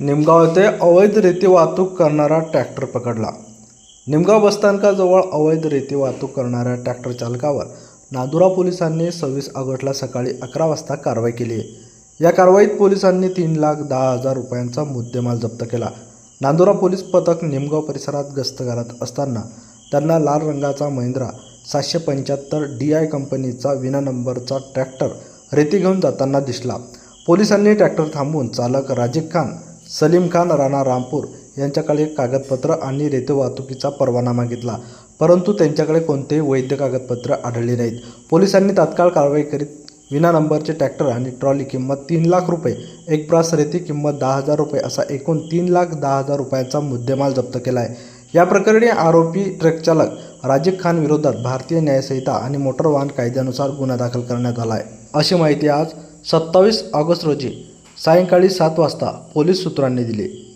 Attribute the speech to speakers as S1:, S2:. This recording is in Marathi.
S1: निमगाव येथे अवैध रेती वाहतूक करणारा ट्रॅक्टर पकडला. निमगाव बसस्थानकाजवळ अवैध रेती वाहतूक करणाऱ्या ट्रॅक्टर चालकावर नांदुरा पोलिसांनी सव्वीस ऑगस्टला सकाळी अकरा वाजता कारवाई केली. आहे या कारवाईत पोलिसांनी तीन लाख दहा हजार रुपयांचा मुद्देमाल जप्त केला. नांदुरा पोलीस पथक निमगाव परिसरात गस्त घालत असताना त्यांना लाल रंगाचा महिंद्रा सातशे पंच्याहत्तर डी आय कंपनीचा विना नंबरचा ट्रॅक्टर रेती घेऊन जाताना दिसला. पोलिसांनी ट्रॅक्टर थांबवून चालक राजीव खान सलीम खान राणा रामपूर यांच्याकडे कागदपत्र आणि रेती वाहतुकीचा परवाना मागितला. परंतु त्यांच्याकडे कोणतेही वैध कागदपत्र आढळले नाहीत. पोलिसांनी तात्काळ कारवाई करीत विना नंबरचे ट्रॅक्टर आणि ट्रॉली किंमत तीन लाख रुपये एक ब्रास रेती किंमत दहा हजार रुपये असा एकूण तीन लाख दहा हजार रुपयांचा मुद्देमाल जप्त केला आहे या प्रकरणी आरोपी ट्रक चालक राजीव खान विरोधात भारतीय न्यायसंहिता आणि मोटर वाहन कायद्यानुसार गुन्हा दाखल करण्यात आला आहे अशी माहिती आज सत्तावीस ऑगस्ट रोजी सायंकाळी सात वाजता पोलीस सूत्रांनी दिले.